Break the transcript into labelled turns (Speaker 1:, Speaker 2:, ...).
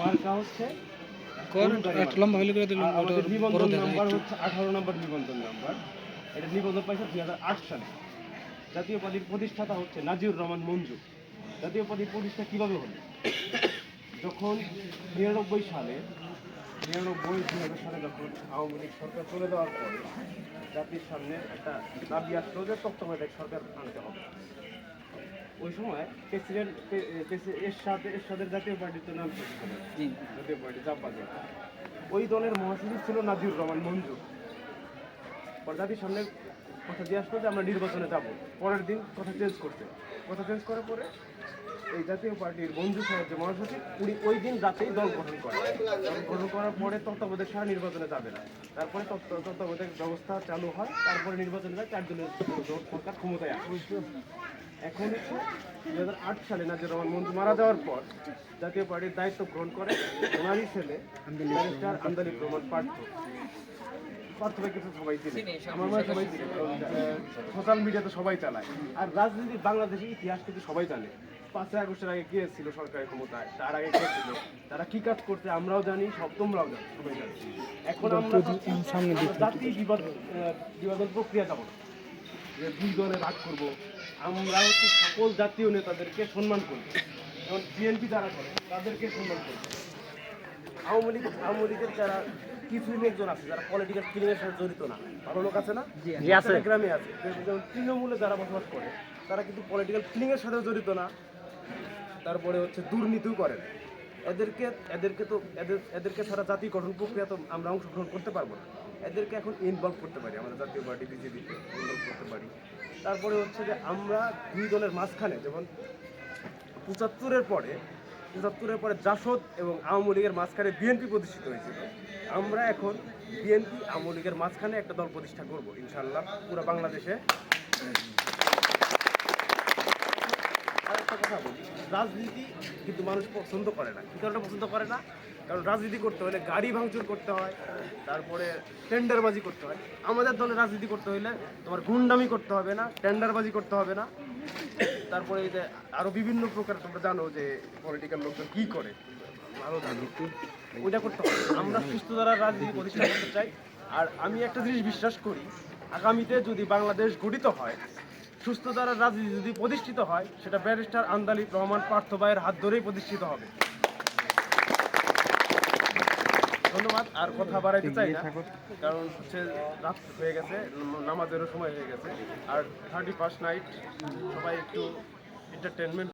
Speaker 1: মার্কা হচ্ছে।
Speaker 2: কর একটা লম্বা হলে করে দিলাম
Speaker 1: নিবন্ধন নাম্বার হচ্ছে আঠারো নম্বর নিবন্ধন নাম্বার। এটা নিবন্ধন পাইছে দুই হাজার আট সালে। জাতীয় পার্টির প্রতিষ্ঠাতা হচ্ছে নাজিউর রহমান মঞ্জু। জাতীয় পার্টির প্রতিষ্ঠা কীভাবে হলো? যখন নিরানব্বই সালে নিরানব্বই দুই হাজার সালে যখন আওয়ামী লীগ সরকার চলে যাওয়ার পরে জাতির সামনে একটা দাবি আসলো যে তত্ত্বাবধায়ক সরকার আনতে হবে। ওই সময় প্রেসিডেন্ট এর সাথে এর সাথে জাতীয় পার্টির তো নাম
Speaker 2: জি।
Speaker 1: জাতীয় পার্টি জাপাতে ওই দলের মহাসচিব ছিল নাজিউর রহমান মঞ্জু পর্দাটির সামনে কথা দিয়ে আসলো যে আমরা নির্বাচনে যাব। পরের দিন কথা চেঞ্জ করতে। কথা চেঞ্জ করার পরে এই জাতীয় পার্টির বন্ধু সাহেব যে মহাসচিব, উনি ওই দিন রাতেই দল গঠন করেন। দল গঠন করার পরে তত্ত্বাবধায়ক সারা নির্বাচনে যাবে না। তারপরে তত্ত্ব- তত্ত্বাবধায়ক ব্যবস্থা চালু হয়, তারপরে নির্বাচনে যায়, চারজনের সরকার ক্ষমতায় আসে। এখন দুই হাজার আট সালে নাজির রহমান মঞ্জু মারা যাওয়ার পর জাতীয় পার্টির দায়িত্ব গ্রহণ করে, ওনারই ছেলে ব্যারিস্টার আন্দালিক রহমান পার্থ। ভাই কিছু সবাই চিনে। আমার মনে সবাই চিনে। সোশ্যাল মিডিয়াতে সবাই চালায় আর রাজনীতি বাংলাদেশের ইতিহাস কিন্তু সবাই জানে। পাঁচই আগস্টের আগে কে ছিল সরকারের ক্ষমতায় তার আগে কে ছিল? তারা কি কাজ করতে আমরাও জানি সব তোমরাও জানো সবাই জানি। এখন আমরা জাতি বিবাদ বিভাজন প্রক্রিয়া যাব। না যে দুই দলে ভাগ করব। আমরা হচ্ছে সকল জাতীয় নেতাদেরকে সম্মান করব। যেমন বিএনপি যারা করে তাদেরকে সম্মান করব। আওয়ামী লীগ আওয়ামী লীগের যারা কিছু লোকজন আছে যারা পলিটিক্যাল ক্রিমের সাথে জড়িত না। ভালো লোক আছে না? আছে। গ্রামে আছে। যেমন তৃণমূলে যারা বসবাস করে তারা কিন্তু পলিটিক্যাল ক্লিংয়ের সাথে জড়িত না। তারপরে হচ্ছে দুর্নীতিও করেন এদেরকে এদেরকে তো এদের এদেরকে ছাড়া জাতি গঠন প্রক্রিয়া তো আমরা অংশগ্রহণ করতে পারব না। এদেরকে এখন ইনভলভ করতে পারি আমাদের জাতীয় পার্টি বিজেপিতে ইনভলভ করতে পারি। তারপরে হচ্ছে যে আমরা দুই দলের মাঝখানে যেমন পঁচাত্তরের পরে পঁচাত্তরের পরে জাসদ এবং আওয়ামী লীগের মাঝখানে বিএনপি প্রতিষ্ঠিত হয়েছিল। আমরা এখন বিএনপি, আওয়ামী লীগের মাঝখানে একটা দল প্রতিষ্ঠা করব ইনশাল্লাহ পুরো বাংলাদেশে। কথা বলি, রাজনীতি কিন্তু মানুষ পছন্দ করে না। কি কারণে পছন্দ করে না? কারণ রাজনীতি করতে হলে গাড়ি ভাঙচুর করতে হয়, তারপরে টেন্ডারবাজি করতে হয়। আমাদের দলে রাজনীতি করতে হলে তোমার গুন্ডামি করতে হবে না, টেন্ডারবাজি করতে হবে না। তারপরে এই যে আরও বিভিন্ন প্রকার তোমরা জানো যে পলিটিক্যাল লোকজন কি করে। ভালো জানো ওইটা করতে হবে। আমরা সুস্থ দ্বারা রাজনীতি প্রতিষ্ঠা করতে চাই। আর আমি একটা জিনিস বিশ্বাস করি, আগামীতে যদি বাংলাদেশ গঠিত হয়, সুস্থ দ্বারা রাজনীতি যদি প্রতিষ্ঠিত হয়, সেটা ব্যারিস্টার আন্দালিক রহমান পার্থ ভাইয়ের হাত ধরেই প্রতিষ্ঠিত হবে। ধন্যবাদ আর কথা বাড়াইতে চাই না কারণ হচ্ছে রাত হয়ে গেছে নামাজেরও সময় হয়ে গেছে। আর থার্টি ফার্স্ট নাইট সবাই একটু এন্টারটেনমেন্ট